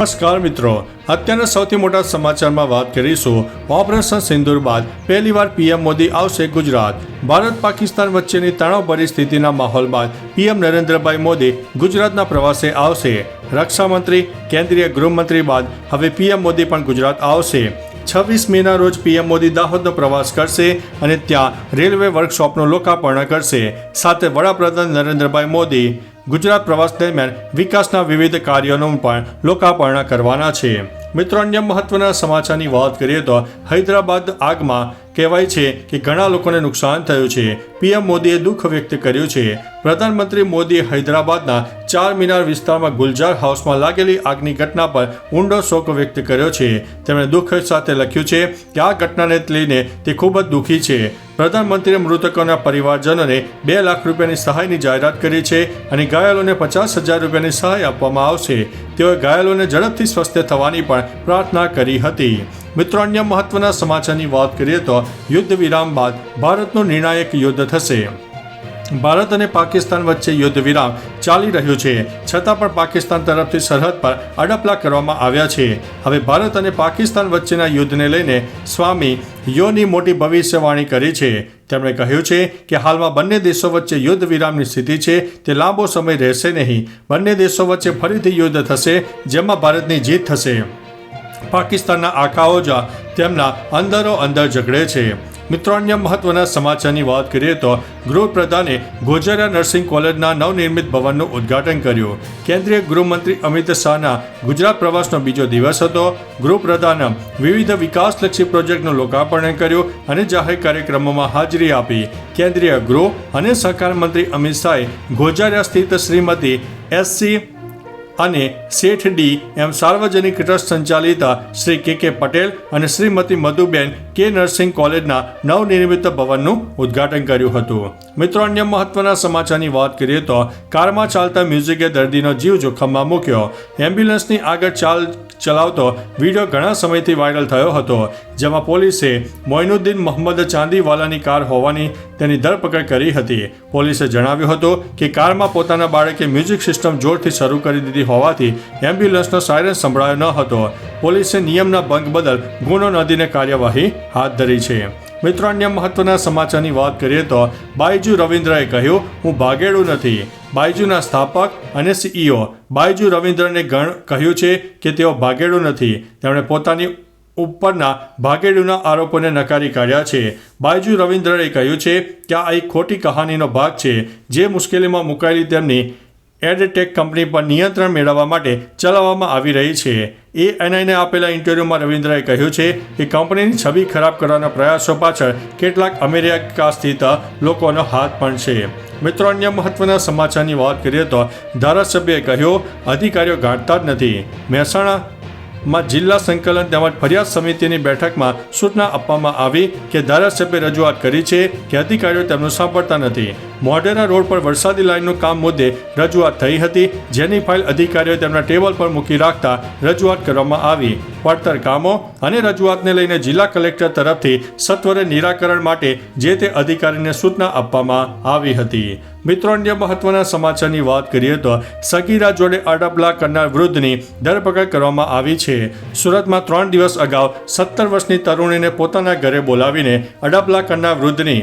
નમસ્કાર મિત્રો. અત્યારના સૌથી મોટા સમાચારમાં વાત કરીશું. ઓપરેશન સિંદુર બાદ પહેલીવાર પીએમ મોદી આવશે ગુજરાત. ભારત પાકિસ્તાન વચ્ચેની તણાવભરી સ્થિતિના માહોલ બાદ પીએમ નરેન્દ્રભાઈ મોદી ગુજરાતના પ્રવાસે આવશે. રક્ષામંત્રી, કેન્દ્રીય ગૃહમંત્રી બાદ હવે પીએમ મોદી પણ ગુજરાત આવશે. છવ્વીસ મેના રોજ પીએમ મોદી દાહોદનો પ્રવાસ કરશે અને ત્યાં રેલવે વર્કશોપનું લોકાર્પણ કરશે. સાથે વડાપ્રધાન નરેન્દ્રભાઈ મોદી ગુજરાત પ્રવાસ દરમિયાન વિકાસના વિવિધ કાર્યોનું પણ લોકાર્પણ કરવાના છે. મિત્રો, અન્ય મહત્વના સમાચારની વાત કરીએ તો હૈદરાબાદ આગમાં કહેવાય છે કે ઘણા લોકોને નુકસાન થયું છે. પીએમ મોદીએ દુઃખ વ્યક્ત કર્યું છે. પ્રધાનમંત્રી મોદીએ હૈદરાબાદના ચાર મિનાર વિસ્તારમાં ગુલજાર હાઉસમાં લાગેલી આગની ઘટના પર ઊંડો શોક વ્યક્ત કર્યો છે. તેમણે દુઃખ સાથે લખ્યું છે કે આ ઘટનાને લઈને તે ખૂબ જ દુઃખી છે. પ્રધાનમંત્રીએ મૃતકોના પરિવારજનોને બે લાખ રૂપિયાની સહાયની જાહેરાત કરી છે અને ઘાયલોને પચાસ હજાર રૂપિયાની સહાય આપવામાં આવશે. તેઓએ ઘાયલોને ઝડપથી સ્વસ્થ થવાની પણ પ્રાર્થના કરી હતી. મિત્રો, અન્ય મહત્વના સમાચારની વાત કરીએ તો યુદ્ધ વિરામ બાદ ભારતનું નિર્ણાયક યુદ્ધ થશે. ભારત અને પાકિસ્તાન વચ્ચે યુદ્ધ વિરામ ચાલી રહ્યો છે. છતાં પણ પાકિસ્તાન તરફથી સરહદ પર અડપલા કરવામાં આવ્યા છે. હવે ભારત અને પાકિસ્તાન વચ્ચેના યુદ્ધને લઈને સ્વામી યોની મોટી ભવિષ્યવાણી કરી છે. તેમણે કહ્યું છે કે હાલમાં બંને દેશો વચ્ચે યુદ્ધ વિરામની સ્થિતિ છે તે લાંબો સમય રહેશે નહીં. બંને દેશો વચ્ચે ફરીથી યુદ્ધ થશે, જેમાં ભારતની જીત થશે. પાકિસ્તાનના આખાઓ જ તેમના અંદરો અંદર ઝઘડે છે. મિત્રો, અન્ય મહત્વના સમાચારની વાત કરીએ તો ગૃહપ્રધાને ગોજારા નર્સિંગ કોલેજના નવનિર્મિત ભવનનું ઉદ્ઘાટન કર્યું. કેન્દ્રીય ગૃહમંત્રી અમિત શાહના ગુજરાત પ્રવાસનો બીજો દિવસ હતો. ગૃહપ્રધાને વિવિધ વિકાસલક્ષી પ્રોજેક્ટનું લોકાર્પણ કર્યું અને જાહેર કાર્યક્રમોમાં હાજરી આપી. કેન્દ્રીય ગૃહ અને સહકાર મંત્રી અમિત શાહે ગોજારા સ્થિત શ્રીમતી એસસી અને શેઠ ડી એમ સાર્વજનિક ટ્રસ્ટ સંચાલિત શ્રી કે કે પટેલ અને શ્રીમતી મધુબેન કે નર્સિંગ કોલેજના નવનિર્મિત ભવનનું ઉદ્ઘાટન કર્યું હતું. મિત્રો, અન્ય મહત્વના સમાચારની વાત કરીએ તો કારમાં ચાલતા મ્યુઝિકે દર્દીનો જીવ જોખમમાં મૂક્યો. એમ્બ્યુલન્સની આગળ ચાલ ચલાવતો વીડિયો ઘણા સમયથી વાયરલ થયો હતો, જેમાં પોલીસે મોઇનુદ્દીન મોહમ્મદ ચાંદીવાલાની કાર હોવાની તેની ધરપકડ કરી હતી. પોલીસે જણાવ્યું હતું કે કારમાં પોતાના બાળકે મ્યુઝિક સિસ્ટમ જોરથી શરૂ કરી દીધી હોવાથી એમ્બ્યુલન્સનો સાયરન સંભળાયો ન હતો. પોલીસે નિયમના ભંગ બદલ ગુનો નોંધીને કાર્યવાહી હાથ ધરી છે. મિત્રો, અન્ય મહત્વના સમાચારની વાત કરીએ તો બાયજુ રવિન્દ્રએ કહ્યું, હું ભાગેડું નથી. બાયજુના સ્થાપક અને સીઈઓ બાયજુ રવિન્દ્રને ગણ કહ્યું છે કે તેઓ ભાગેડું નથી. તેમણે પોતાની ઉપરના ભાગેડુના આરોપોને નકારી કાઢ્યા છે. બાયજુ રવિન્દ્રએ કહ્યું છે કે આ એક ખોટી કહાનીનો ભાગ છે, જે મુશ્કેલીમાં મુકાયેલી તેમની એડટેક કંપની પર નિયંત્રણ મેળવવા માટે ચલાવવામાં આવી રહી છે. એ એનઆઈને આપેલા ઇન્ટરવ્યૂમાં રવિન્દ્રએ કહ્યું છે કે કંપનીની છબી ખરાબ કરવાના પ્રયાસો પાછળ કેટલાક અમેરિકા સ્થિત લોકોનો હાથ પણ છે. મિત્રો, અન્ય મહત્વના સમાચારની વાત કરીએ તો ધારાસભ્યએ કહ્યું, અધિકારીઓ ગાંઠતા જ નથી. મહેસાણામાં જિલ્લા સંકલન તેમજ ફરિયાદ સમિતિની બેઠકમાં સૂચના આપવામાં આવી કે ધારાસભ્યે રજૂઆત કરી છે કે અધિકારીઓ તેમનું સાંભળતા નથી. મોઢેરા રોડ પર વરસાદી લાઇનનું કામ મુદ્દે રજૂઆત થઈ હતી, જેની ફાઇલ અધિકારીઓ તેમના ટેબલ પર મૂકી રાખતા રજૂઆત કરવામાં આવી. પડતર કામો અને રજૂઆતને લઈને જિલ્લા કલેક્ટર તરફથી સત્વરે નિરાકરણ માટે જે તે અધિકારીને સૂચના આપવામાં આવી હતી. મિત્રો, અન્ય મહત્વના સમાચારની વાત કરીએ તો સગીરા જોડે અડબલા કરનાર વૃદ્ધની ધરપકડ કરવામાં આવી છે. સુરતમાં ત્રણ દિવસ અગાઉ સત્તર વર્ષની તરુણીને પોતાના ઘરે બોલાવીને અડબલા કરનાર વૃદ્ધની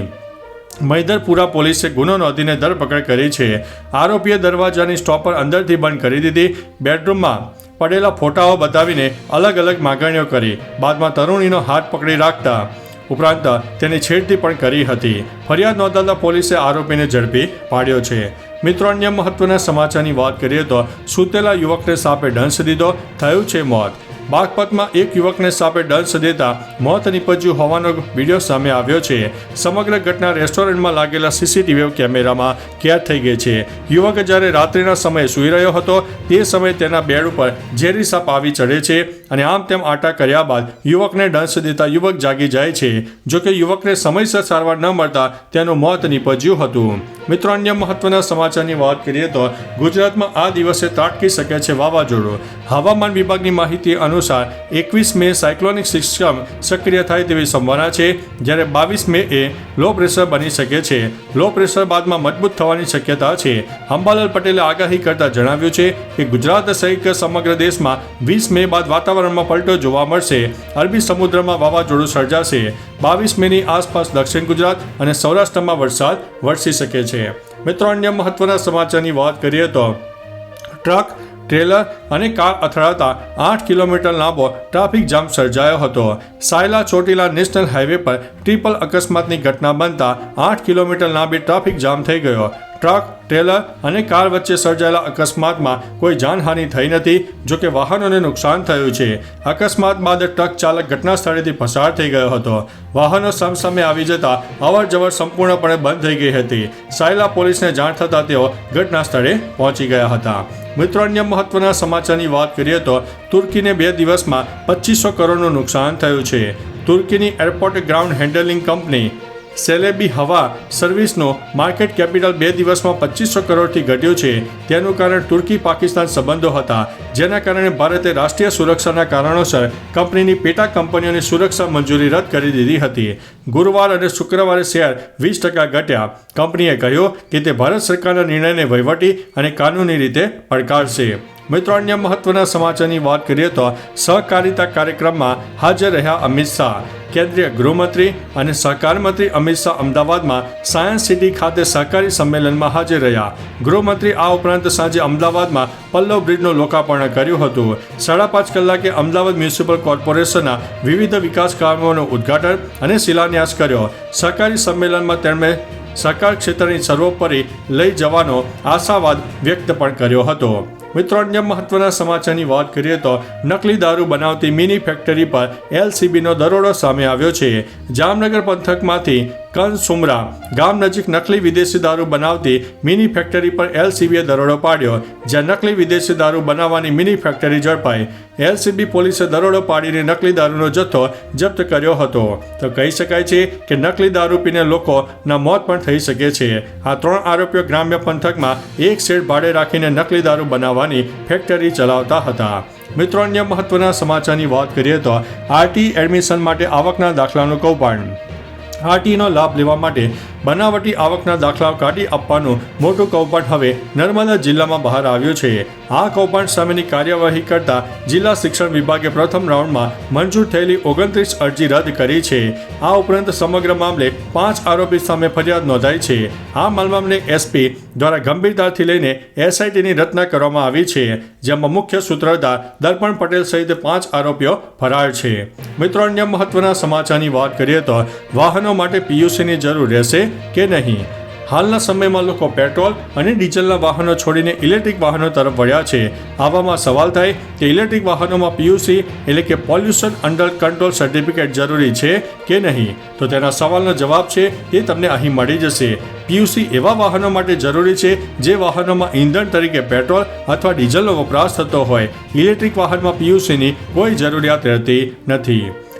મૈદરપુરા પોલીસે ગુનો નોંધીને ધરપકડ કરી છે. આરોપીએ દરવાજાની સ્ટોપર અંદરથી બંધ કરી દીધી. બેડરૂમમાં પડેલા ફોટાઓ બતાવીને અલગ અલગ માગણીઓ કરી. બાદમાં તરુણીનો હાથ પકડી રાખતા ઉપરાંત તેની છેડતી પણ કરી હતી. ફરિયાદ નોંધાતા પોલીસે આરોપીને ઝડપી પાડ્યો છે. મિત્રો, અન્ય મહત્વના સમાચારની વાત કરીએ તો સૂતેલા યુવકને સાપે ડંસ દીધો, થયું છે મોત. બાગપતમાં એક યુવકને સાપે ડંસ દેતા મોત નીપજ્યું હોવાનો વીડિયો સામે આવ્યો છે. સમગ્ર ઘટના રેસ્ટોરન્ટમાં લાગેલા સીસીટીવી કેમેરામાં કેદ થઈ ગઈ છે. યુવક જ્યારે રાત્રિના સમયે સૂઈ રહ્યો હતો, તે સમયે તેના બેડ ઉપર ઝેરી સાપ આવી ચડે છે અને આમ તેમ આટા કર્યા બાદ યુવકને ડંસ દેતા યુવક જાગી જાય છે. જોકે યુવકને સમયસર સારવાર ન મળતા તેનું મોત નીપજ્યું હતું. મિત્રો, અન્ય મહત્વના સમાચારની વાત કરીએ તો ગુજરાતમાં આ દિવસે ત્રાટકી શકે છે વાવાઝોડું. હવામાન વિભાગની માહિતી અનુસાર અનુસાર એકવીસ મે સાયક્લોનિક સિસ્ટમ સક્રિય થાય તેવી સંભાવના છે, જ્યારે બાવીસ મે એ લો પ્રેશર બની શકે છે. લો પ્રેશર બાદમાં મજબૂત થવાની શક્યતા છે. અંબાલાલ પટેલે આગાહી કરતા જણાવ્યું છે કે ગુજરાત સહિત સમગ્ર દેશમાં વીસ મે બાદ વાતાવરણમાં પલટો જોવા મળશે. અરબી સમુદ્રમાં વાવાઝોડું સર્જાશે. બાવીસ મેની આસપાસ દક્ષિણ ગુજરાત અને સૌરાષ્ટ્રમાં વરસાદ વરસી શકે છે. મિત્રો, અન્ય મહત્વના સમાચારની વાત કરીએ તો ટ્રક ટ્રેલર અને કાર અથડાતા આઠ કિલોમીટર લાંબો ટ્રાફિક જામ સર્જાયો હતો. સાયલા ચોટીલા નેશનલ હાઈવે પર ટ્રિપલ અકસ્માતની ઘટના બનતા આઠ કિલોમીટર લાંબી ટ્રાફિક જામ થઈ ગયો. ટ્રક, ટ્રેલર અને કાર વચ્ચે સર્જાયેલા અકસ્માતમાં કોઈ જાનહાનિ થઈ નથી, જોકે વાહનોને નુકસાન થયું છે. અકસ્માત બાદ ટ્રક ચાલક ઘટના સ્થળેથી પસાર થઈ ગયો હતો. વાહનો સામસામે આવી જતા અવર જવર સંપૂર્ણપણે બંધ થઈ ગઈ હતી. સાયલા પોલીસને જાણ થતાં તેઓ ઘટના સ્થળે પહોંચી ગયા હતા. મિત્રો, અન્ય મહત્વના સમાચારની વાત કરીએ તો તુર્કીને બે દિવસમાં પચીસો કરોડનું નુકસાન થયું છે. તુર્કીની airport ground handling company Celebi Hava સર્વિસનો માર્કેટ કેપિટલ બે દિવસમાં પચીસો કરોડથી ઘટ્યો છે. તેનું કારણ તુર્કી પાકિસ્તાન સંબંધો હતા. જેના કારણે ભારતે રાષ્ટ્રીય સુરક્ષાના કારણોસર કંપનીની પેટા કંપનીઓની સુરક્ષા મંજૂરી રદ કરી દીધી હતી. ગુરુવાર અને શુક્રવારે શેર વીસ ટકા ઘટ્યા. કંપનીએ કહ્યું કે તે ભારત સરકારના નિર્ણયને વહીવટી અને કાનૂની રીતે પડકારશે. મિત્રો, અન્ય મહત્વના સમાચારની વાત કરીએ તો સહકારિતા કાર્યક્રમમાં હાજર રહ્યા અમિત શાહ. કેન્દ્રીય ગૃહમંત્રી અને સહકાર મંત્રી અમિત શાહ અમદાવાદમાં સાયન્સ સિટી ખાતે સહકારી સંમેલનમાં હાજર રહ્યા. ગૃહમંત્રી આ ઉપરાંત સાંજે અમદાવાદમાં પલ્લવ બ્રિજનું લોકાર્પણ કર્યું હતું. સાડા પાંચ કલાકે અમદાવાદ મ્યુનિસિપલ કોર્પોરેશનના વિવિધ વિકાસ કામોનું ઉદ્ઘાટન અને શિલાન્યાસ કર્યો. સહકારી સંમેલનમાં તેમણે સહકાર ક્ષેત્રની સર્વોપરી લઈ જવાનો આશાવાદ વ્યક્ત પણ કર્યો હતો. મિત્રો, અન્ય મહત્વના સમાચારની વાત કરીએ તો નકલી દારૂ બનાવતી મિની ફેક્ટરી પર એલસીબીનો દરોડો સામે આવ્યો છે. જામનગર પંથકમાંથી કનસુમરા ગામ નજીક નકલી વિદેશી દારૂ બનાવતી મિની ફેક્ટરી પર એલસીબીએ દરોડો પાડ્યો, જ્યાં નકલી વિદેશી દારૂ બનાવવાની મિની ફેક્ટરી ઝડપાઈ. એલસીબી પોલીસે દરોડો પાડીને નકલી દારૂનો જથ્થો જપ્ત કર્યો હતો. તો કહી શકાય છે કે નકલી દારૂ પીને લોકોના મોત પણ થઈ શકે છે. આ ત્રણ આરોપીઓ ગ્રામ્ય પંથકમાં એક શેડ ભાડે રાખીને નકલી દારૂ બનાવવાની ફેક્ટરી ચલાવતા હતા. મિત્રો, અન્ય મહત્વના સમાચારની વાત કરીએ તો આરટી એડમિશન માટે આવકના દાખલાનું કૌભાંડ. આરટીનો લાભ લેવા માટે બનાવટી આવકના દાખલાઓ કાઢી આપવાનું મોટું કૌભાંડ હવે નર્મદા જિલ્લામાં બહાર આવ્યું છે. આ કૌભાંડ સામેની કાર્યવાહી કરતા જિલ્લા શિક્ષણ વિભાગે પ્રથમ રાઉન્ડમાં મંજૂર થયેલી ઓગણત્રીસ અરજી રદ કરી છે. આ ઉપરાંત સમગ્ર મામલે પાંચ આરોપી સામે ફરિયાદ નોંધાઈ છે. આ મામલે એસપી દ્વારા ગંભીરતાથી લઈને એસઆઈટીની રચના કરવામાં આવી છે, જેમાં મુખ્ય સૂત્રધાર દર્પણ પટેલ સહિત પાંચ આરોપીઓ ફરાર છે. મિત્રો, અન્ય મહત્વના સમાચારની વાત કરીએ તો વાહનો માટે પીયુસીની જરૂર રહેશે. કે નહીં? હાલના સમયમાં લોકો પેટ્રોલ અને ડીઝલના વાહનો છોડીને ઇલેક્ટ્રિક વાહનો તરફ વળ્યા છે. આવામાં સવાલ થાય કે ઇલેક્ટ્રિક વાહનોમાં પીયુસી એટલે કે પોલ્યુશન અંડર કંટ્રોલ સર્ટિફિકેટ જરૂરી છે કે નહીં? તો તેના સવાલનો જવાબ છે, એ તમને અહીં મળી જશે. પીયુસી એવા વાહનો માટે જરૂરી છે, જે વાહનોમાં ઇંધણ તરીકે પેટ્રોલ અથવા ડીઝલનો વપરાશ થતો હોય. ઇલેક્ટ્રિક વાહનમાં પીયુસીની કોઈ જરૂરિયાત રહેતી નથી.